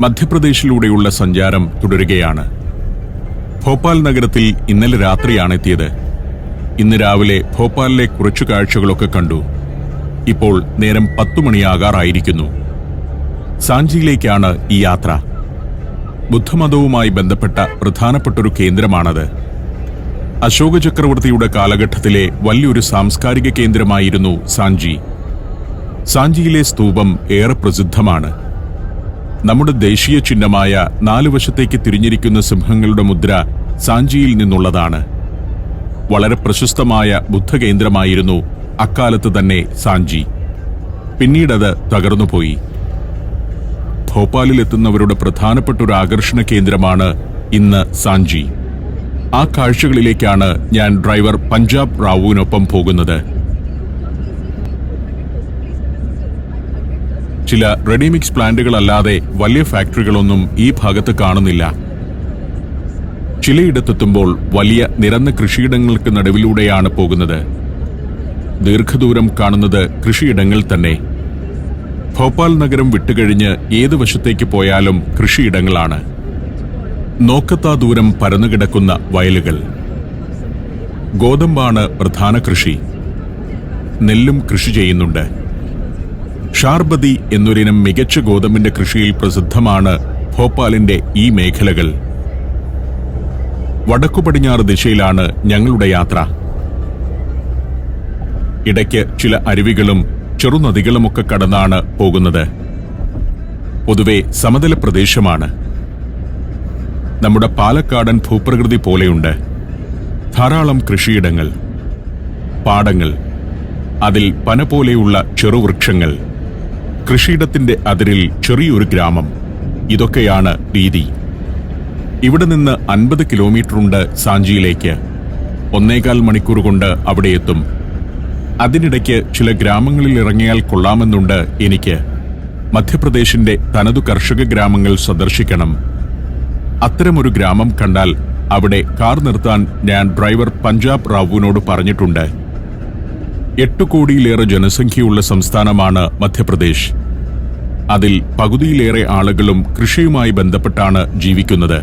മധ്യപ്രദേശിലൂടെയുള്ള സഞ്ചാരം തുടരുകയാണ്. ഭോപ്പാൽ നഗരത്തിൽ ഇന്നലെ രാത്രിയാണ് എത്തിയത് ഇന്ന് രാവിലെ ഭോപ്പാലിലെ കുറച്ചു കാഴ്ചകളൊക്കെ കണ്ടു. ഇപ്പോൾ നേരം പത്തു മണിയാകാറായിരിക്കുന്നു. സാഞ്ചിയിലേക്കാണ് ഈ യാത്ര. ബുദ്ധമതവുമായി ബന്ധപ്പെട്ട പ്രധാനപ്പെട്ടൊരു കേന്ദ്രമാണത്. അശോക ചക്രവർത്തിയുടെ കാലഘട്ടത്തിലെ വലിയൊരു സാംസ്കാരിക കേന്ദ്രമായിരുന്നു സാഞ്ചി. സാഞ്ചിയിലെ സ്തൂപം ഏറെ പ്രസിദ്ധമാണ്. നമ്മുടെ ദേശീയ ചിഹ്നമായ നാലു വശത്തേക്ക് തിരിഞ്ഞിരിക്കുന്ന സിംഹങ്ങളുടെ മുദ്ര സാഞ്ചിയിൽ നിന്നുള്ളതാണ്. വളരെ പ്രശസ്തമായ ബുദ്ധകേന്ദ്രമായിരുന്നു അക്കാലത്ത് തന്നെ സാഞ്ചി. പിന്നീടത് തകർന്നുപോയി. ഭോപ്പാലിലെത്തുന്നവരുടെ പ്രധാനപ്പെട്ട ഒരു ആകർഷണ കേന്ദ്രമാണ് ഇന്ന് സാഞ്ചി. ആ കാഴ്ചകളിലേക്കാണ് ഞാൻ ഡ്രൈവർ പഞ്ചാബ് റാവുവിനൊപ്പം പോകുന്നത്. ചില റെഡിമിക്സ് പ്ലാന്റുകൾ അല്ലാതെ വലിയ ഫാക്ടറികളൊന്നും ഈ ഭാഗത്ത് കാണുന്നില്ല. ചിലയിടത്തെത്തുമ്പോൾ വലിയ നിരന്ന കൃഷിയിടങ്ങൾക്ക് നടുവിലൂടെയാണ് പോകുന്നത്. ദീർഘദൂരം കാണുന്നത് കൃഷിയിടങ്ങൾ തന്നെ. ഭോപ്പാൽ നഗരം വിട്ടുകഴിഞ്ഞ് ഏത് വശത്തേക്ക് പോയാലും കൃഷിയിടങ്ങളാണ്. നോക്കത്താ ദൂരം പരന്നുകിടക്കുന്ന വയലുകൾ. ഗോതമ്പാണ് പ്രധാന കൃഷി. നെല്ലും കൃഷി ചെയ്യുന്നുണ്ട്. ഷാർബതി എന്നൊരിനം മികച്ച ഗോതമ്പിന്റെ കൃഷിയിൽ പ്രസിദ്ധമാണ് ഭോപ്പാലിന്റെ ഈ മേഖലകൾ. വടക്കു പടിഞ്ഞാറ് ദിശയിലാണ് ഞങ്ങളുടെ യാത്ര. ഇടയ്ക്ക് ചില അരുവികളും ചെറുനദികളുമൊക്കെ കടന്നാണ് പോകുന്നത്. പൊതുവെ സമതല പ്രദേശമാണ്. നമ്മുടെ പാലക്കാടൻ ഭൂപ്രകൃതി പോലെയുണ്ട്. ധാരാളം കൃഷിയിടങ്ങൾ പാടങ്ങൾ അതിൽ പന പോലെയുള്ള ചെറുവൃക്ഷങ്ങൾ. കൃഷിയിടത്തിന്റെ അതിരിൽ ചെറിയൊരു ഗ്രാമം. ഇതൊക്കെയാണ് രീതി ഇവിടെ നിന്ന് അൻപത് കിലോമീറ്റർ ഉണ്ട് സാഞ്ചിയിലേക്ക്. ഒന്നേകാൽ മണിക്കൂർ കൊണ്ട് അവിടെ എത്തും. അതിനിടയ്ക്ക് ചില ഗ്രാമങ്ങളിൽ ഇറങ്ങിയാൽ കൊള്ളാമെന്നുണ്ട് എനിക്ക്. മധ്യപ്രദേശിന്റെ തനതു കർഷക ഗ്രാമങ്ങൾ സന്ദർശിക്കണം. അത്തരമൊരു ഗ്രാമം കണ്ടാൽ അവിടെ കാർ നിർത്താൻ ഞാൻ ഡ്രൈവർ പഞ്ചാബ് റാവുവിനോട് പറഞ്ഞിട്ടുണ്ട്. എട്ട് കോടിയിലേറെ ജനസംഖ്യയുള്ള സംസ്ഥാനമാണ് മധ്യപ്രദേശ്. അതിൽ പകുതിയിലേറെ ആളുകളും കൃഷിയുമായി ബന്ധപ്പെട്ടാണ് ജീവിക്കുന്നത്.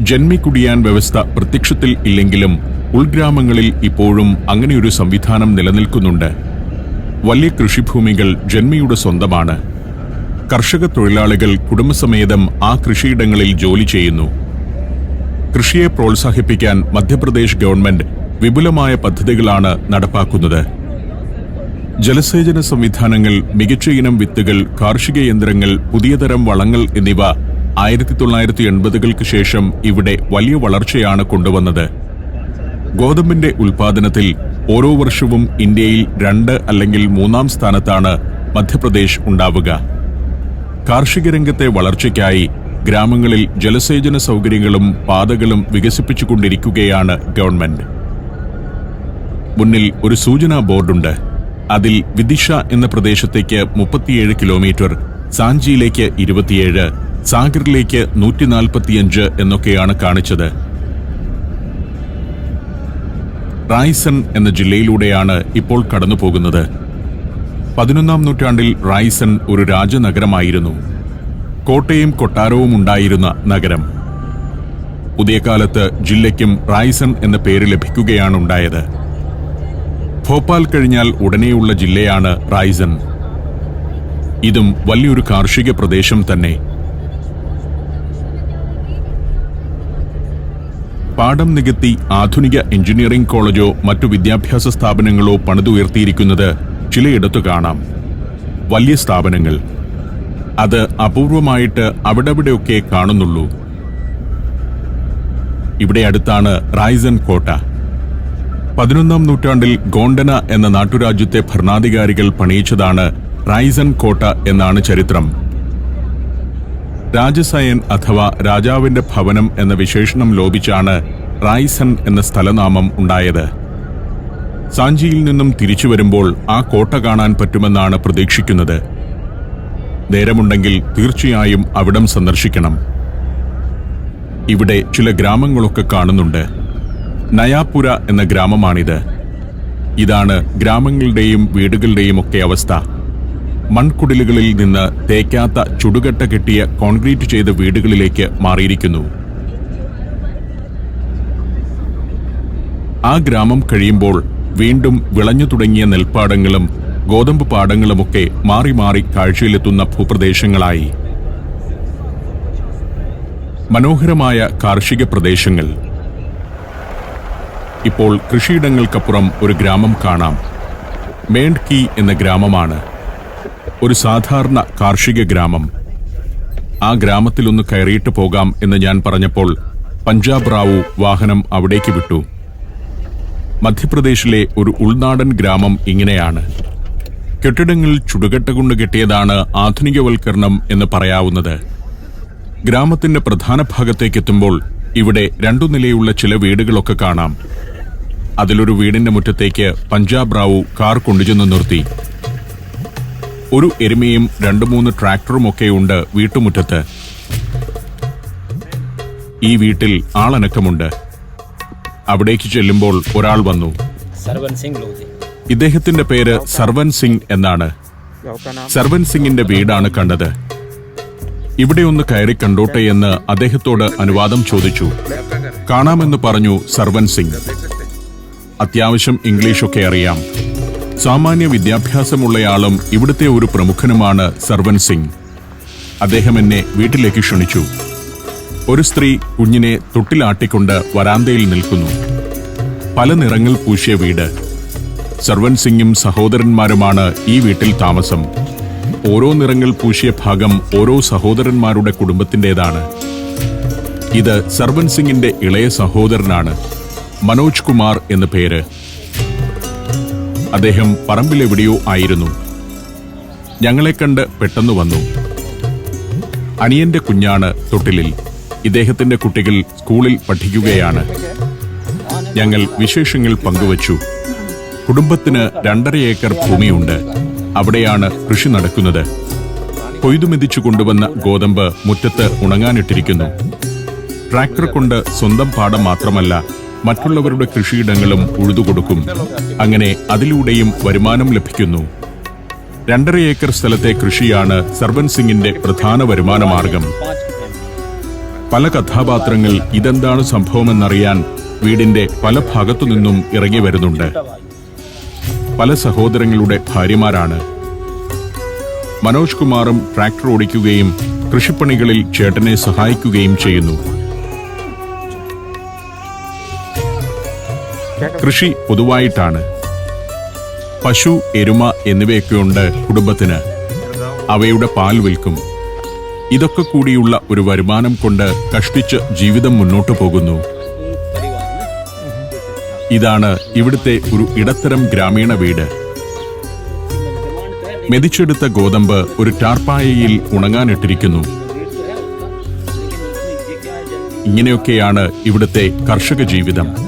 ജന്മിക്കുടിയാൻ വ്യവസ്ഥ പ്രത്യക്ഷത്തിൽ ഇല്ലെങ്കിലും ഉൾഗ്രാമങ്ങളിൽ ഇപ്പോഴും അങ്ങനെയൊരു സംവിധാനം നിലനിൽക്കുന്നുണ്ട്. വലിയ കൃഷിഭൂമികൾ ജന്മിയുടെ സ്വന്തമാണ്. കർഷക തൊഴിലാളികൾ കുടുംബസമേതം ആ കൃഷിയിടങ്ങളിൽ ജോലി ചെയ്യുന്നു. കൃഷിയെ പ്രോത്സാഹിപ്പിക്കാൻ മധ്യപ്രദേശ് ഗവൺമെന്റ് വിപുലമായ പദ്ധതികളാണ് നടപ്പാക്കുന്നത്. ജലസേചന സംവിധാനങ്ങൾ മികച്ച ഇനം വിത്തുകൾ കാർഷിക യന്ത്രങ്ങൾ പുതിയതരം വളങ്ങൾ എന്നിവ ആയിരത്തി തൊള്ളായിരത്തി എൺപതുകൾക്ക് ശേഷം ഇവിടെ വലിയ വളർച്ചയാണ് കൊണ്ടുവന്നത്. ഗോതമ്പിന്റെ ഉൽപാദനത്തിൽ ഓരോ വർഷവും ഇന്ത്യയിൽ രണ്ട് അല്ലെങ്കിൽ മൂന്നാം സ്ഥാനത്താണ് മധ്യപ്രദേശ് ഉണ്ടാവുക. കാർഷിക രംഗത്തെ വളർച്ചയ്ക്കായി ഗ്രാമങ്ങളിൽ ജലസേചന സൗകര്യങ്ങളും പാതകളും വികസിപ്പിച്ചുകൊണ്ടിരിക്കുകയാണ് ഗവൺമെന്റ്. മുന്നിൽ ഒരു സൂചനാ ബോർഡുണ്ട്. അതിൽ വിദിഷ എന്ന പ്രദേശത്തേക്ക് മുപ്പത്തിയേഴ് കിലോമീറ്റർ സാഞ്ചിയിലേക്ക് ഇരുപത്തിയേഴ് സാഗറിലേക്ക് നൂറ്റി നാൽപ്പത്തിയഞ്ച് എന്നൊക്കെയാണ് കാണിച്ചത്. റായ്സൺ എന്ന ജില്ലയിലൂടെയാണ് ഇപ്പോൾ കടന്നുപോകുന്നത്. പതിനൊന്നാം നൂറ്റാണ്ടിൽ റായ്സൺ ഒരു രാജനഗരമായിരുന്നു. കോട്ടയും കൊട്ടാരവും ഉണ്ടായിരുന്ന നഗരം. പുതിയ കാലത്ത് ജില്ലയ്ക്കും റായ്സൺ എന്ന പേര് ലഭിക്കുകയാണുണ്ടായത്. ഭോപ്പാൽ കഴിഞ്ഞാൽ ഉടനെയുള്ള ജില്ലയാണ് റൈസൺ. ഇതും വലിയൊരു കാർഷിക പ്രദേശം തന്നെ. പാഠം നികത്തി ആധുനിക എഞ്ചിനീയറിംഗ് കോളേജോ മറ്റു വിദ്യാഭ്യാസ സ്ഥാപനങ്ങളോ പണിതുയർത്തിയിരിക്കുന്നത് ചിലയിടത്തു കാണാം. വലിയ സ്ഥാപനങ്ങൾ. അത് അപൂർവമായിട്ട് അവിടെവിടെയൊക്കെ കാണുന്നുള്ളൂ. ഇവിടെ അടുത്താണ് റായ്സൺ കോട്ട. പതിനൊന്നാം നൂറ്റാണ്ടിൽ ഗോണ്ടന എന്ന നാട്ടുരാജ്യത്തെ ഭരണാധികാരികൾ പണിയിച്ചതാണ് റൈസൻ കോട്ട എന്നാണ് ചരിത്രം. രാജസയൻ അഥവാ രാജാവിന്റെ ഭവനം എന്ന വിശേഷണം ലോപിച്ചാണ് റൈസൻ എന്ന സ്ഥലനാമം ഉണ്ടായത്. സാഞ്ചിയിൽ നിന്നും തിരിച്ചു വരുമ്പോൾ ആ കോട്ട കാണാൻ പറ്റുമെന്നാണ് പ്രതീക്ഷിക്കുന്നത്. നേരമുണ്ടെങ്കിൽ തീർച്ചയായും അവിടം സന്ദർശിക്കണം. ഇവിടെ ചില ഗ്രാമങ്ങളൊക്കെ കാണുന്നുണ്ട്. നയാപുര എന്ന ഗ്രാമമാണിത്. ഇതാണ് ഗ്രാമങ്ങളുടെയും വീടുകളുടെയും ഒക്കെ അവസ്ഥ. മൺകുടിലുകളിൽ നിന്ന് തേക്കാത്ത ചുടുകട്ട കെട്ടിയ കോൺക്രീറ്റ് ചെയ്ത വീടുകളിലേക്ക് മാറിയിരിക്കുന്നു. ആ ഗ്രാമം കഴിയുമ്പോൾ വീണ്ടും വിളഞ്ഞു തുടങ്ങിയ നെൽപ്പാടങ്ങളും ഗോതമ്പ് പാടങ്ങളുമൊക്കെ മാറി മാറി കാഴ്ചയിലെത്തുന്ന ഭൂപ്രദേശങ്ങളായി. മനോഹരമായ കാർഷിക പ്രദേശങ്ങൾ. ഇപ്പോൾ കൃഷിയിടങ്ങൾക്കപ്പുറം ഒരു ഗ്രാമം കാണാം. മേൺകി എന്ന ഗ്രാമമാണ്. ഒരു സാധാരണ കാർഷിക ഗ്രാമം. ആ ഗ്രാമത്തിലൊന്ന് കയറിയിട്ട് പോകാം എന്ന് ഞാൻ പറഞ്ഞപ്പോൾ പഞ്ചാബ് റാവു വാഹനം അവിടേക്ക് വിട്ടു. മധ്യപ്രദേശിലെ ഒരു ഉൾനാടൻ ഗ്രാമം ഇങ്ങനെയാണ്. കെട്ടിടങ്ങൾ ചുടുകട്ട കൊണ്ട് കെട്ടിയതാണ് ആധുനികവൽക്കരണം എന്ന് പറയാവുന്നത്. ഗ്രാമത്തിന്റെ പ്രധാന ഭാഗത്തേക്കെത്തുമ്പോൾ ഇവിടെ രണ്ടു നിലയുള്ള ചില വീടുകളൊക്കെ കാണാം. അതിലൊരു വീടിന്റെ മുറ്റത്തേക്ക് പഞ്ചാബ് റാവു കാർ കൊണ്ടുചെന്ന് നിർത്തി. ഒരു എരുമയും രണ്ടു മൂന്ന് ട്രാക്ടറും ഒക്കെ ഉണ്ട് വീട്ടുമുറ്റത്ത്. ഈ വീട്ടിൽ ആളനക്കമുണ്ട്. അവിടേക്ക് ചെല്ലുമ്പോൾ ഒരാൾ വന്നു. ഇദ്ദേഹത്തിന്റെ പേര് സർവൻ സിംഗ് എന്നാണ്. സർവൻ സിംഗിന്റെ വീടാണ് കണ്ടത്. ഇവിടെ ഒന്ന് കയറി കണ്ടോട്ടെ എന്ന് അദ്ദേഹത്തോട് അനുവാദം ചോദിച്ചു. കാണാമെന്ന് പറഞ്ഞു സർവൻ സിംഗ്. അത്യാവശ്യം ഇംഗ്ലീഷൊക്കെ അറിയാം. സാമാന്യ വിദ്യാഭ്യാസമുള്ളയാളും ഇവിടുത്തെ ഒരു പ്രമുഖനുമാണ് സർവൻ സിംഗ്. അദ്ദേഹം എന്നെ വീട്ടിലേക്ക് ക്ഷണിച്ചു. ഒരു സ്ത്രീ കുഞ്ഞിനെ തൊട്ടിലാട്ടിക്കൊണ്ട് വരാന്തയിൽ നിൽക്കുന്നു. പല നിറങ്ങൾ പൂശിയ വീട്. സർവൻ സിംഗും സഹോദരന്മാരുമാണ് ഈ വീട്ടിൽ താമസം. ഓരോ നിറങ്ങൾ പൂശിയ ഭാഗം ഓരോ സഹോദരന്മാരുടെ കുടുംബത്തിന്റെതാണ്. ഇത് സർവൻ സിംഗിന്റെ ഇളയ സഹോദരനാണ്. മനോജ് കുമാർ എന്ന പേര്. അദ്ദേഹം പറമ്പിലെവിടെയോ ആയിരുന്നു. ഞങ്ങളെ കണ്ട് പെട്ടെന്ന് വന്നു. അനിയന്റെ കുഞ്ഞാണ് തൊട്ടിലിൽ. ഇദ്ദേഹത്തിന്റെ കുട്ടികൾ സ്കൂളിൽ പഠിക്കുകയാണ്. ഞങ്ങൾ വിശേഷങ്ങൾ പങ്കുവച്ചു. കുടുംബത്തിന് രണ്ടര ഏക്കർ ഭൂമിയുണ്ട്. അവിടെയാണ് കൃഷി നടക്കുന്നത്. കൊയ്തുമെതിച്ചു കൊണ്ടുവന്ന ഗോതമ്പ് മുറ്റത്ത് ഉണങ്ങാനിട്ടിരിക്കുന്നു. ട്രാക്ടർ കൊണ്ട് സ്വന്തം പാടം മാത്രമല്ല മറ്റുള്ളവരുടെ കൃഷിയിടങ്ങളും ഉഴുതുകൊടുക്കും. അങ്ങനെ അതിലൂടെയും വരുമാനം ലഭിക്കുന്നു. രണ്ടര ഏക്കർ സ്ഥലത്തെ കൃഷിയാണ് സർവൻ സിംഗിന്റെ പ്രധാന വരുമാന മാർഗം. പല കഥാപാത്രങ്ങൾ ഇതെന്താണ് സംഭവമെന്നറിയാൻ വീടിന്റെ പല ഭാഗത്തു നിന്നും ഇറങ്ങി വരുന്നുണ്ട്. പല സഹോദരങ്ങളുടെ ഭാര്യമാരാണ്. മനോജ് കുമാറും ട്രാക്ടർ ഓടിക്കുകയും കൃഷിപ്പണികളിൽ ചേട്ടനെ സഹായിക്കുകയും ചെയ്യുന്നു. കൃഷി പൊതുവായിട്ടാണ്. പശു എരുമ എന്നിവയൊക്കെയുണ്ട് കുടുംബത്തിന്. അവയുടെ പാൽ വിൽക്കും. ഇതൊക്കെ കൂടിയുള്ള ഒരു വരുമാനം കൊണ്ട് കഷ്ടിച്ച് ജീവിതം മുന്നോട്ടു പോകുന്നു. ഇതാണ് ഇവിടുത്തെ ഒരു ഇടത്തരം ഗ്രാമീണ വീട്. മെതിച്ചെടുത്ത ഗോതമ്പ് ഒരു ടാർപ്പായയിൽ ഉണങ്ങാനിട്ടിരിക്കുന്നു. ഇങ്ങനെയൊക്കെയാണ് ഇവിടുത്തെ കർഷക ജീവിതം.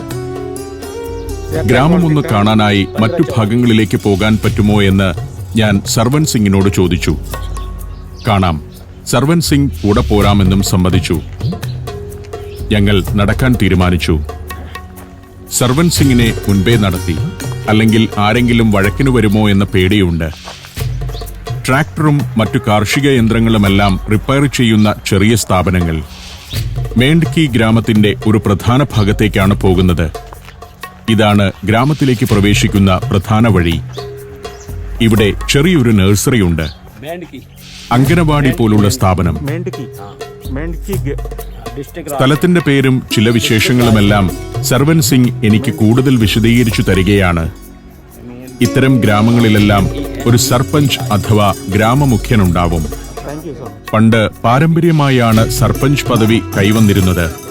ഗ്രാമം ഒന്ന് കാണാനായി മറ്റു ഭാഗങ്ങളിലേക്ക് പോകാൻ പറ്റുമോ എന്ന് ഞാൻ സർവൻ സിംഗിനോട് ചോദിച്ചു. കാണാം. സർവൻ സിംഗ് കൂടെ പോരാമെന്നും സമ്മതിച്ചു. ഞങ്ങൾ നടക്കാൻ തീരുമാനിച്ചു. സർവൻ സിംഗിനെ മുൻപേ നടത്തി. അല്ലെങ്കിൽ ആരെങ്കിലും വഴക്കിനു വരുമോ എന്ന പേടിയുണ്ട്. ട്രാക്ടറും മറ്റു കാർഷിക യന്ത്രങ്ങളുമെല്ലാം റിപ്പയർ ചെയ്യുന്ന ചെറിയ സ്ഥാപനങ്ങൾ. മേണ്ട്കി ഗ്രാമത്തിന്റെ ഒരു പ്രധാന ഭാഗത്തേക്കാണ് പോകുന്നത്. ഇതാണ് ഗ്രാമത്തിലേക്ക് പ്രവേശിക്കുന്ന പ്രധാന വഴി. ഇവിടെ ചെറിയൊരു നഴ്സറിയുണ്ട് അങ്കനവാടി പോലുള്ള സ്ഥാപനം. സ്ഥലത്തിന്റെ പേരും ചില വിശേഷങ്ങളുമെല്ലാം സർവൻ സിംഗ് എനിക്ക് കൂടുതൽ വിശദീകരിച്ചു തരികയാണ്. ഇത്തരം ഗ്രാമങ്ങളിലെല്ലാം ഒരു സർപഞ്ച് അഥവാ ഗ്രാമമുഖ്യനുണ്ടാവും. പണ്ട് പാരമ്പര്യമായാണ് സർപഞ്ച് പദവി കൈവന്നിരുന്നത്.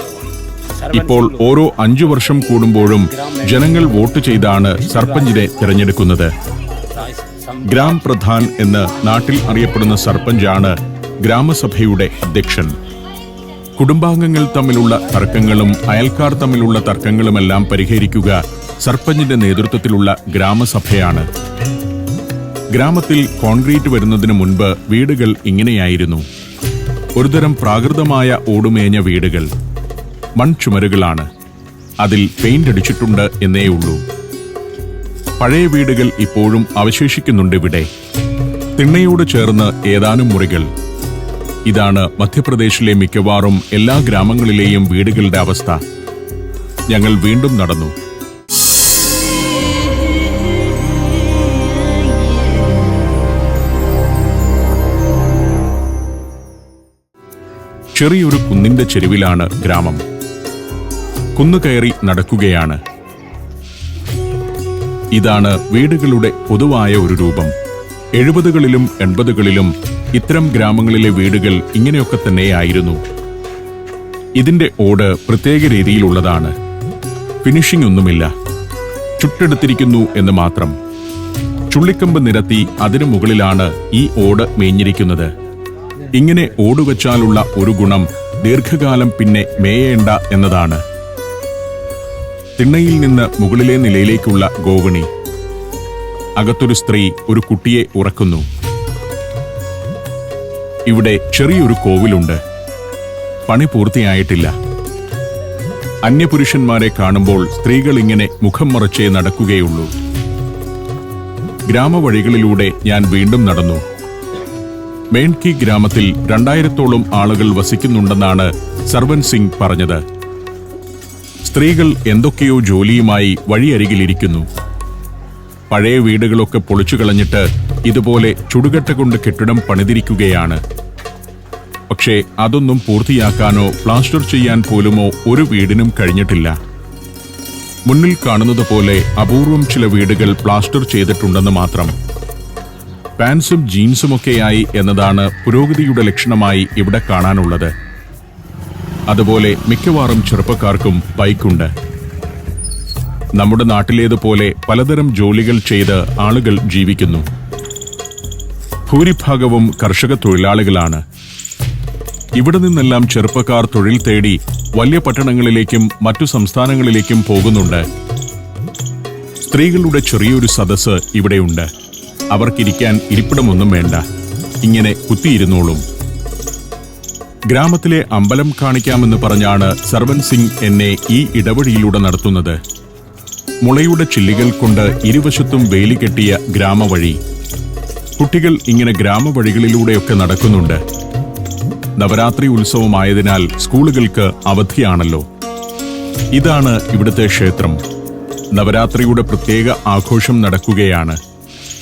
ഇപ്പോൾ ഓരോ അഞ്ചു വർഷം കൂടുമ്പോഴും ജനങ്ങൾ വോട്ട് ചെയ്താണ് സർപഞ്ചിനെ തിരഞ്ഞെടുക്കുന്നത്. ഗ്രാം പ്രധാൻ എന്ന് നാട്ടിൽ അറിയപ്പെടുന്ന സർപഞ്ചാണ് ഗ്രാമസഭയുടെ അധ്യക്ഷൻ. കുടുംബാംഗങ്ങൾ തമ്മിലുള്ള തർക്കങ്ങളും അയൽക്കാർ തമ്മിലുള്ള തർക്കങ്ങളുമെല്ലാം പരിഹരിക്കുക സർപഞ്ചിന്റെ നേതൃത്വത്തിലുള്ള ഗ്രാമസഭയാണ്. ഗ്രാമത്തിൽ കോൺക്രീറ്റ് വരുന്നതിന് മുൻപ് വീടുകൾ ഇങ്ങനെയായിരുന്നു. ഒരുതരം പ്രാകൃതമായ ഓടുമേഞ്ഞ വീടുകൾ. മൺചുമരുകളാണ്. അതിൽ പെയിന്റ് അടിച്ചിട്ടുണ്ട് എന്നേ ഉള്ളൂ. പഴയ വീടുകൾ ഇപ്പോഴും അവശേഷിക്കുന്നുണ്ട് ഇവിടെ. തിണ്ണയോട് ചേർന്ന് ഏതാനും മുറികൾ. ഇതാണ് മധ്യപ്രദേശിലെ മിക്കവാറും എല്ലാ ഗ്രാമങ്ങളിലെയും വീടുകളുടെ അവസ്ഥ. ഞങ്ങൾ വീണ്ടും നടന്നു. ചെറിയൊരു കുന്നിന്റെ ചെരുവിലാണ് ഗ്രാമം. കുന്നുകയറി നടക്കുകയാണ്. ഇതാണ് വീടുകളുടെ പൊതുവായ ഒരു രൂപം. എഴുപതുകളിലും എൺപതുകളിലും ഇത്തരം ഗ്രാമങ്ങളിലെ വീടുകൾ ഇങ്ങനെയൊക്കെ തന്നെയായിരുന്നു. ഇതിന്റെ ഓട് പ്രത്യേക രീതിയിലുള്ളതാണ്. ഫിനിഷിംഗ് ഒന്നുമില്ല. ചുട്ടെടുത്തിരിക്കുന്നു എന്ന് മാത്രം. ചുള്ളിക്കമ്പ് നിരത്തി അതിനു മുകളിലാണ് ഈ ഓട് മേഞ്ഞിരിക്കുന്നത്. ഇങ്ങനെ ഓടുവച്ചാലുള്ള ഒരു ഗുണം ദീർഘകാലം പിന്നെ മേയേണ്ട എന്നതാണ്. തിണ്ണയിൽ നിന്ന് മുകളിലെ നിലയിലേക്കുള്ള ഗോവണി. അകത്തൊരു സ്ത്രീ ഒരു കുട്ടിയെ ഉറക്കുന്നു. ഇവിടെ ചെറിയൊരു കോവിലുണ്ട്. പണി പൂർത്തിയായിട്ടില്ല. അന്യപുരുഷന്മാരെ കാണുമ്പോൾ സ്ത്രീകൾ ഇങ്ങനെ മുഖം മറച്ചേ നടക്കുകയുള്ളൂ. ഗ്രാമവഴികളിലൂടെ ഞാൻ വീണ്ടും നടന്നു. മേൺകി ഗ്രാമത്തിൽ രണ്ടായിരത്തോളം ആളുകൾ വസിക്കുന്നുണ്ടെന്നാണ് സർവൻ സിംഗ് പറഞ്ഞത്. സ്ത്രീകൾ എന്തൊക്കെയോ ജോലിയുമായി വഴിയരികിലിരിക്കുന്നു. പഴയ വീടുകളൊക്കെ പൊളിച്ചു കളഞ്ഞിട്ട് ഇതുപോലെ ചുടുകട്ട കൊണ്ട് കെട്ടിടം പണിതിരിക്കുകയാണ്. പക്ഷേ അതൊന്നും പൂർത്തിയാക്കാനോ പ്ലാസ്റ്റർ ചെയ്യാൻ പോലുമോ ഒരു വീടിനും കഴിഞ്ഞിട്ടില്ല. മുന്നിൽ കാണുന്നത് പോലെ അപൂർവം ചില വീടുകൾ പ്ലാസ്റ്റർ ചെയ്തിട്ടുണ്ടെന്ന് മാത്രം. പാൻസും ജീൻസുമൊക്കെയായി എന്നതാണ് പുരോഗതിയുടെ ലക്ഷണമായി ഇവിടെ കാണാനുള്ളത്. അതുപോലെ മിക്കവാറും ചെറുപ്പക്കാർക്കും ബൈക്കുണ്ട്. നമ്മുടെ നാട്ടിലേതുപോലെ പലതരം ജോലികൾ ചെയ്ത് ആളുകൾ ജീവിക്കുന്നു. ഭൂരിഭാഗവും കർഷക തൊഴിലാളികളാണ്. ഇവിടെ നിന്നെല്ലാം ചെറുപ്പക്കാർ തൊഴിൽ തേടി വലിയ പട്ടണങ്ങളിലേക്കും മറ്റു സംസ്ഥാനങ്ങളിലേക്കും പോകുന്നുണ്ട്. സ്ത്രീകളുടെ ചെറിയൊരു സദസ്സ് ഇവിടെയുണ്ട്. അവർക്കിരിക്കാൻ ഇരിപ്പിടമൊന്നും വേണ്ട. ഇങ്ങനെ കുത്തിയിരുന്നോളും. ഗ്രാമത്തിലെ അമ്പലം കാണിക്കാമെന്ന് പറഞ്ഞാണ് സർവൻ സിംഗ് എന്നെ ഈ ഇടവഴിയിലൂടെ നടത്തുന്നത്. മുളയുടെ ചില്ലികൾ കൊണ്ട് ഇരുവശത്തും വേലി കെട്ടിയ ഗ്രാമവഴി. കുട്ടികൾ ഇങ്ങനെ ഗ്രാമവഴികളിലൂടെയൊക്കെ നടക്കുന്നുണ്ട്. നവരാത്രി ഉത്സവമായതിനാൽ സ്കൂളുകൾക്ക് അവധിയാണല്ലോ. ഇതാണ് ഇവിടുത്തെ ക്ഷേത്രം. നവരാത്രിയുടെ പ്രത്യേക ആഘോഷം നടക്കുകയാണ്.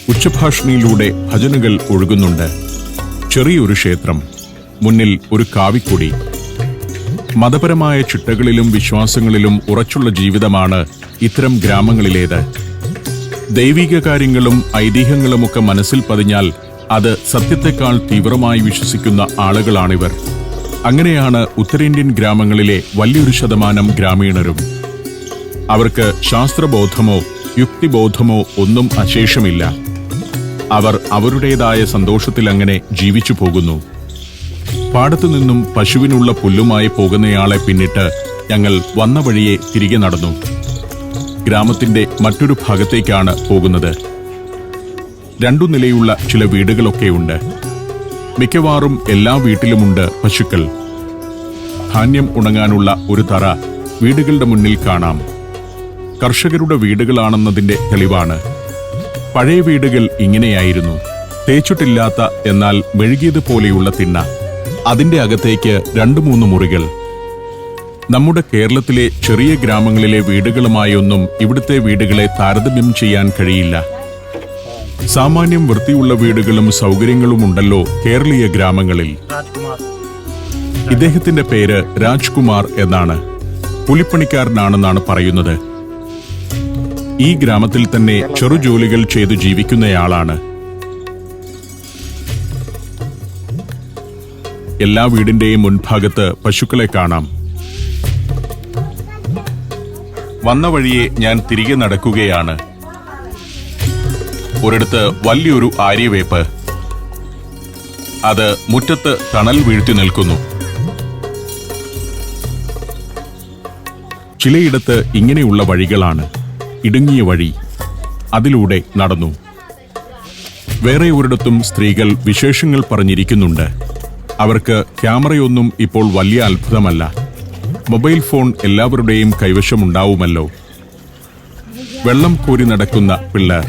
ഉച്ചഭാഷണിയിലൂടെ ഭജനുകൾ ഒഴുകുന്നുണ്ട്. ചെറിയൊരു ക്ഷേത്രം. മുന്നിൽ ഒരു കാവിക്കൊടി. മതപരമായ ചിട്ടകളിലും വിശ്വാസങ്ങളിലും ഉറച്ചുള്ള ജീവിതമാണ് ഇത്തരം ഗ്രാമങ്ങളിലേത്. ദൈവിക കാര്യങ്ങളും ഐതിഹ്യങ്ങളുമൊക്കെ മനസ്സിൽ പതിഞ്ഞാൽ അത് സത്യത്തെക്കാൾ തീവ്രമായി വിശ്വസിക്കുന്ന ആളുകളാണിവർ. അങ്ങനെയാണ് ഉത്തരേന്ത്യൻ ഗ്രാമങ്ങളിലെ വലിയൊരു ശതമാനം ഗ്രാമീണരും. അവർക്ക് ശാസ്ത്രബോധമോ യുക്തിബോധമോ ഒന്നും അശേഷമില്ല. അവർ അവരുടേതായ സന്തോഷത്തിൽ അങ്ങനെ ജീവിച്ചു പോകുന്നു. പാടത്തു നിന്നും പശുവിനുള്ള പുല്ലുമായി പോകുന്നയാളെ പിന്നിട്ട് ഞങ്ങൾ വന്ന വഴിയെ തിരികെ നടന്നു. ഗ്രാമത്തിന്റെ മറ്റൊരു ഭാഗത്തേക്കാണ് പോകുന്നത്. രണ്ടു നിലയുള്ള ചില വീടുകളൊക്കെയുണ്ട് മിക്കവാറും എല്ലാ വീട്ടിലുമുണ്ട് പശുക്കൾ. ധാന്യം ഉണങ്ങാനുള്ള ഒരു തറ വീടുകളുടെ മുന്നിൽ കാണാം. കർഷകരുടെ വീടുകളാണെന്നതിന്റെ തെളിവാണ്. പഴയ വീടുകൾ ഇങ്ങനെയായിരുന്നു. തേച്ചിട്ടില്ലാത്ത എന്നാൽ മെഴുകിയതുപോലെയുള്ള തിണ്ണ. അതിന്റെ അകത്തേക്ക് രണ്ട് മൂന്ന് മുറികൾ. നമ്മുടെ കേരളത്തിലെ ചെറിയ ഗ്രാമങ്ങളിലെ വീടുകളുമായൊന്നും ഇവിടുത്തെ വീടുകളെ താരതമ്യം ചെയ്യാൻ കഴിയില്ല. സാമാന്യം വൃത്തിയുള്ള വീടുകളും സൗകര്യങ്ങളും ഉണ്ടല്ലോ കേരളീയ ഗ്രാമങ്ങളിൽ. ഇദ്ദേഹത്തിന്റെ പേര് രാജ്കുമാർ എന്നാണ്. പുലിപ്പണിക്കാരനാണെന്നാണ് പറയുന്നത്. ഈ ഗ്രാമത്തിൽ തന്നെ ചെറുജോലികൾ ചെയ്തു ജീവിക്കുന്നയാളാണ്. എല്ലാ വീടിന്റെയും മുൻഭാഗത്ത് പശുക്കളെ കാണാം. വന്ന വഴിയെ ഞാൻ തിരികെ നടക്കുകയാണ്. ഒരിടത്ത് വലിയൊരു ആര്യവേപ്പ്. അത് മുറ്റത്ത് തണൽ വീഴ്ത്തി നിൽക്കുന്നു. ചിലയിടത്ത് ഇങ്ങനെയുള്ള വഴികളാണ്. ഇടുങ്ങിയ വഴി. അതിലൂടെ നടന്നു. വേറെ ഒരിടത്തും സ്ത്രീകൾ വിശേഷങ്ങൾ പറഞ്ഞിരിക്കുന്നുണ്ട്. അവർക്ക് ക്യാമറയൊന്നും ഇപ്പോൾ വലിയ അത്ഭുതമല്ല. മൊബൈൽ ഫോൺ എല്ലാവരുടെയും കൈവശമുണ്ടാവുമല്ലോ. വെള്ളം കോരി നടക്കുന്ന പിള്ളേർ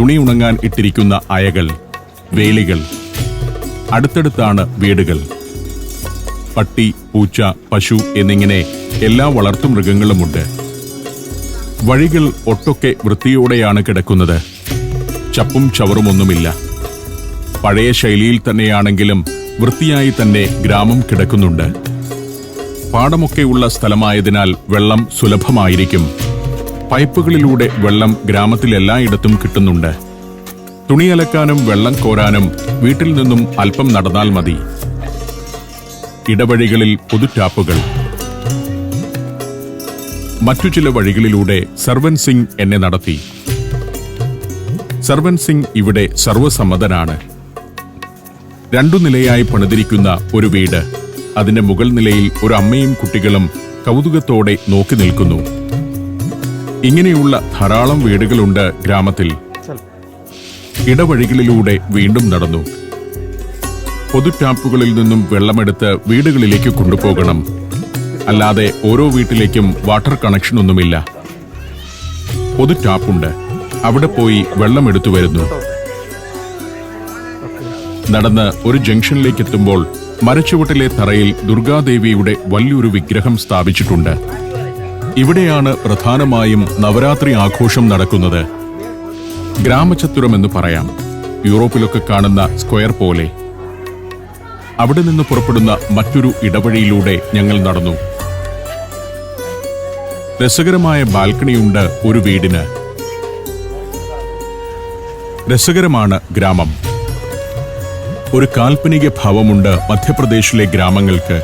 തുണി ഉണങ്ങാൻ ഇട്ടിരിക്കുന്ന അയകൾ വേലികൾ അടുത്തടുത്താണ് വീടുകൾ. പട്ടി പൂച്ച പശു എന്നിങ്ങനെ എല്ലാ വളർത്തുമൃഗങ്ങളുമുണ്ട് വഴികൾ ഒട്ടൊക്കെ വൃത്തിയോടെയാണ് കിടക്കുന്നത്. ചപ്പും ചവറുമൊന്നുമില്ല. പഴയ ശൈലിയിൽ തന്നെയാണെങ്കിലും വൃത്തിയായി തന്നെ ഗ്രാമം കിടക്കുന്നുണ്ട്. പാടമൊക്കെയുള്ള സ്ഥലമായതിനാൽ വെള്ളം സുലഭമായിരിക്കും. പൈപ്പുകളിലൂടെ വെള്ളം ഗ്രാമത്തിലെല്ലായിടത്തും കിട്ടുന്നുണ്ട് കിട്ടുന്നുണ്ട്. തുണിയലക്കാനും വെള്ളം കോരാനും വീട്ടിൽ നിന്നും അല്പം നടന്നാൽ മതി. ഇടവഴികളിൽ പൊതുറ്റാപ്പുകൾ. മറ്റു ചില വഴികളിലൂടെ സർവൻ സിംഗ് എന്നെ നടത്തി. സർവൻ സിംഗ് ഇവിടെ സർവസമ്മതനാണ്. രണ്ടു നിലയായി പണിതിരിക്കുന്ന ഒരു വീട്. അതിന്റെ മുകൾ നിലയിൽ ഒരു അമ്മയും കുട്ടികളും കൗതുകത്തോടെ നോക്കി നിൽക്കുന്നു. ഇങ്ങനെയുള്ള ധാരാളം വീടുകളുണ്ട് ഗ്രാമത്തിൽ. ഇടവഴികളിലൂടെ വീണ്ടും നടന്നു. പൊതു ടാപ്പുകളിൽ നിന്നും വെള്ളമെടുത്ത് വീടുകളിലേക്ക് കൊണ്ടുപോകണം. അല്ലാതെ ഓരോ വീട്ടിലേക്കും വാട്ടർ കണക്ഷൻ ഒന്നുമില്ല പൊതു ടാപ്പുണ്ട് അവിടെ പോയി വെള്ളമെടുത്തു വരുന്നു. നടന്ന് ഒരു ജംഗ്ഷനിലേക്ക് എത്തുമ്പോൾ മരച്ചുവട്ടിലെ തറയിൽ ദുർഗാദേവിയുടെ വലിയൊരു വിഗ്രഹം സ്ഥാപിച്ചിട്ടുണ്ട്. ഇവിടെയാണ് പ്രധാനമായും നവരാത്രി ആഘോഷം നടക്കുന്നത്. ഗ്രാമചത്തുരം എന്ന് പറയാം. യൂറോപ്പിലൊക്കെ കാണുന്ന സ്ക്വയർ പോലെ. അവിടെ നിന്ന് പുറപ്പെടുന്ന മറ്റൊരു ഇടവഴിയിലൂടെ ഞങ്ങൾ നടന്നു. രസകരമായ ബാൽക്കണിയുണ്ട് ഒരു വീടിന്. രസകരമാണ് ഗ്രാമം. ഒരു കാൽപ്പനിക ഭാവമുണ്ട് മധ്യപ്രദേശിലെ ഗ്രാമങ്ങൾക്ക്.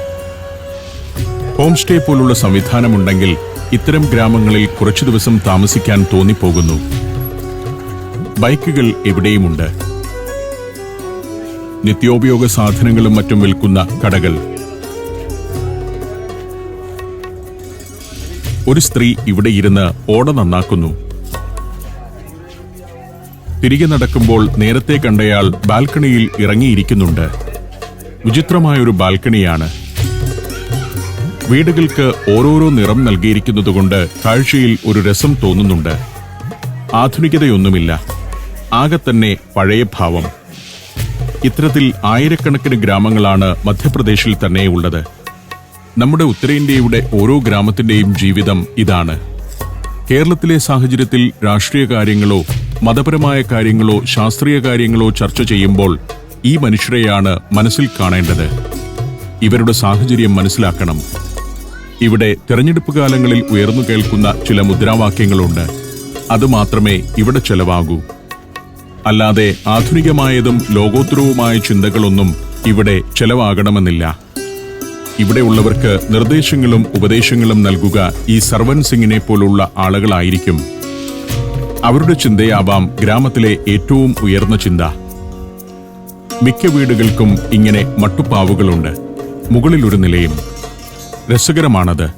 ഹോം സ്റ്റേ പോലുള്ള സംവിധാനമുണ്ടെങ്കിൽ ഇത്തരം ഗ്രാമങ്ങളിൽ കുറച്ചു ദിവസം താമസിക്കാൻ തോന്നിപ്പോകുന്നു. ബൈക്കുകൾ എവിടെയുമുണ്ട്? നിത്യോപയോഗ സാധനങ്ങളും മറ്റും വിൽക്കുന്ന കടകൾ. ഒരു സ്ത്രീ ഇവിടെ ഇരുന്ന് ഓട നന്നാക്കുന്നു. തിരികെ നടക്കുമ്പോൾ നേരത്തെ കണ്ടയാൾ ബാൽക്കണിയിൽ ഇറങ്ങിയിരിക്കുന്നുണ്ട്. വിചിത്രമായൊരു ബാൽക്കണിയാണ്. വീടുകൾക്ക് ഓരോരോ നിറം നൽകിയിരിക്കുന്നതുകൊണ്ട് കാഴ്ചയിൽ ഒരു രസം തോന്നുന്നുണ്ട്. ആധുനികതയൊന്നുമില്ല. ആകെ തന്നെ പഴയ ഭാവം. ഇത്തരത്തിൽ ആയിരക്കണക്കിന് ഗ്രാമങ്ങളാണ് മധ്യപ്രദേശിൽ തന്നെ ഉള്ളത്. നമ്മുടെ ഉത്തരേന്ത്യയുടെ ഓരോ ഗ്രാമത്തിന്റെയും ജീവിതം ഇതാണ്. കേരളത്തിലെ സാഹചര്യത്തിൽ രാഷ്ട്രീയ കാര്യങ്ങളോ മതപരമായ കാര്യങ്ങളോ ശാസ്ത്രീയ കാര്യങ്ങളോ ചർച്ച ചെയ്യുമ്പോൾ ഈ മനുഷ്യരെയാണ് മനസ്സിൽ കാണേണ്ടത്. ഇവരുടെ സാഹചര്യം മനസ്സിലാക്കണം. ഇവിടെ തിരഞ്ഞെടുപ്പ് കാലങ്ങളിൽ ഉയർന്നു കേൾക്കുന്ന ചില മുദ്രാവാക്യങ്ങളുണ്ട്. അത് മാത്രമേ ഇവിടെ ചെലവാകൂ. അല്ലാതെ ആധുനികമായതും ലോകോത്തരവുമായ ചിന്തകളൊന്നും ഇവിടെ ചെലവാകണമെന്നില്ല. ഇവിടെയുള്ളവർക്ക് നിർദ്ദേശങ്ങളും ഉപദേശങ്ങളും നൽകുക ഈ സർവൻ സിംഗിനെ പോലുള്ള ആളുകളായിരിക്കും. അവരുടെ ചിന്തയാവാം ഗ്രാമത്തിലെ ഏറ്റവും ഉയർന്ന ചിന്ത. മിക്ക വീടുകൾക്കും ഇങ്ങനെ മട്ടുപ്പാവുകളുണ്ട്. മുകളിൽ ഒരു നിലയും. രസകരമാണത്.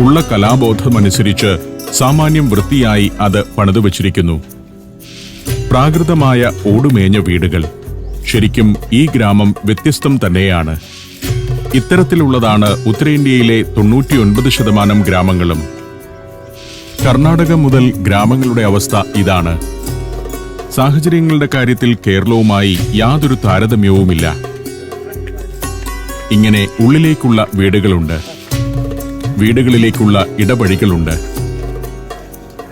ഉള്ള കലാബോധമനുസരിച്ച് സാമാന്യം വൃത്തിയായി അത് പണിതു വച്ചിരിക്കുന്നു. പ്രാകൃതമായ ഓടുമേഞ്ഞ വീടുകൾ. ശരിക്കും ഈ ഗ്രാമം വ്യത്യസ്തം തന്നെയാണ്. ഇത്തരത്തിലുള്ളതാണ് ഉത്തരേന്ത്യയിലെ തൊണ്ണൂറ്റിയൊൻപത് ശതമാനം ഗ്രാമങ്ങളും. കർണാടക മുതൽ ഗ്രാമങ്ങളുടെ അവസ്ഥ ഇതാണ്. സാഹചര്യങ്ങളുടെ കാര്യത്തിൽ കേരളവുമായി യാതൊരു താരതമ്യവുമില്ല. ഇങ്ങനെ ഉള്ളിലേക്കുള്ള വീടുകളുണ്ട്. വീടുകളിലേക്കുള്ള ഇടപഴികളുണ്ട്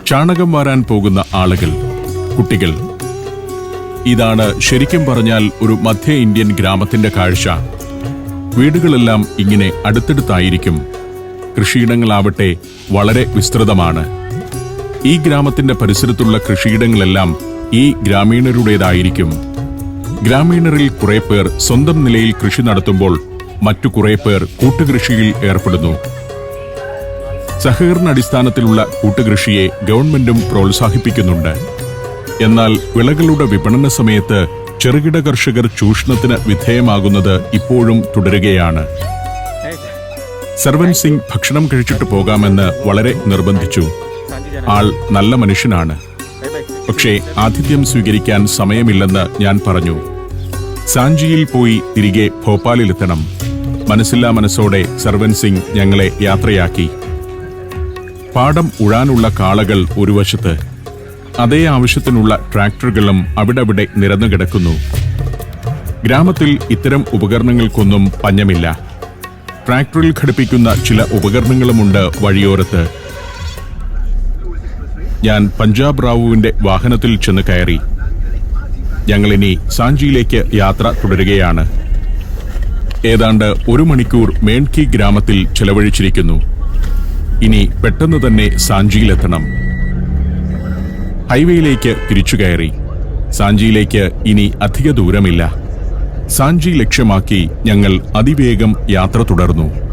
ചാണകം വാരാൻ പോകുന്ന ആളുകൾ കുട്ടികൾ. ഇതാണ് ശരിക്കും പറഞ്ഞാൽ ഒരു മധ്യ ഇന്ത്യൻ ഗ്രാമത്തിന്റെ കാഴ്ച. വീടുകളെല്ലാം ഇങ്ങനെ അടുത്തടുത്തായിരിക്കും. കൃഷിയിടങ്ങളാവട്ടെ വളരെ വിസ്തൃതമാണ്. ഈ ഗ്രാമത്തിന്റെ പരിസരത്തുള്ള കൃഷിയിടങ്ങളെല്ലാം ഈ ഗ്രാമീണരുടേതായിരിക്കും. ഗ്രാമീണരിൽ കുറെ പേർ സ്വന്തം നിലയിൽ കൃഷി നടത്തുമ്പോൾ മറ്റു കുറെ പേർ കൂട്ടുകൃഷിയിൽ ഏർപ്പെടുന്നു. സഹകരണ അടിസ്ഥാനത്തിലുള്ള കൂട്ടുകൃഷിയെ ഗവൺമെന്റും പ്രോത്സാഹിപ്പിക്കുന്നുണ്ട്. എന്നാൽ വിളകളുടെ വിപണന സമയത്ത് ചെറുകിട കർഷകർ ചൂഷണത്തിന് വിധേയമാകുന്നത് ഇപ്പോഴും തുടരുകയാണ്. സർവൻ സിംഗ് ഭക്ഷണം കഴിച്ചിട്ട് പോകാമെന്ന് വളരെ നിർബന്ധിച്ചു. ആൾ നല്ല മനുഷ്യനാണ്. പക്ഷേ ആതിഥ്യം സ്വീകരിക്കാൻ സമയമില്ലെന്ന് ഞാൻ പറഞ്ഞു. സാഞ്ചിയിൽ പോയി തിരികെ ഭോപ്പാലിലെത്തണം. മനസ്സില്ലാ മനസ്സോടെ സർവൻ സിംഗ് ഞങ്ങളെ യാത്രയാക്കി. പാടം ഉഴാനുള്ള കാളകൾ ഒരു വശത്ത്. അതേ ആവശ്യത്തിനുള്ള ട്രാക്ടറുകളും അവിടെവിടെ നിരന്നു കിടക്കുന്നു. ഗ്രാമത്തിൽ ഇത്തരം ഉപകരണങ്ങൾക്കൊന്നും പഞ്ഞമില്ല. ട്രാക്ടറിൽ ഘടിപ്പിക്കുന്ന ചില ഉപകരണങ്ങളുമുണ്ട് വഴിയോരത്ത്. ഞാൻ പഞ്ചാബ് റാവുവിന്റെ വാഹനത്തിൽ ചെന്ന് കയറി. ഞങ്ങൾ ഇനി സാഞ്ചിയിലേക്ക് യാത്ര തുടരുകയാണ്. ഏതാണ്ട് ഒരു മണിക്കൂർ മേൺകി ഗ്രാമത്തിൽ ചെലവഴിച്ചിരിക്കുന്നു. ഇനി പെട്ടെന്ന് തന്നെ സാഞ്ചിയിലെത്തണം. ഹൈവേയിലേക്ക് തിരിച്ചു കയറി. സാഞ്ചിയിലേക്ക് ഇനി അധിക ദൂരമില്ല. സാഞ്ചി ലക്ഷ്യമാക്കി ഞങ്ങൾ അതിവേഗം യാത്ര തുടർന്നു.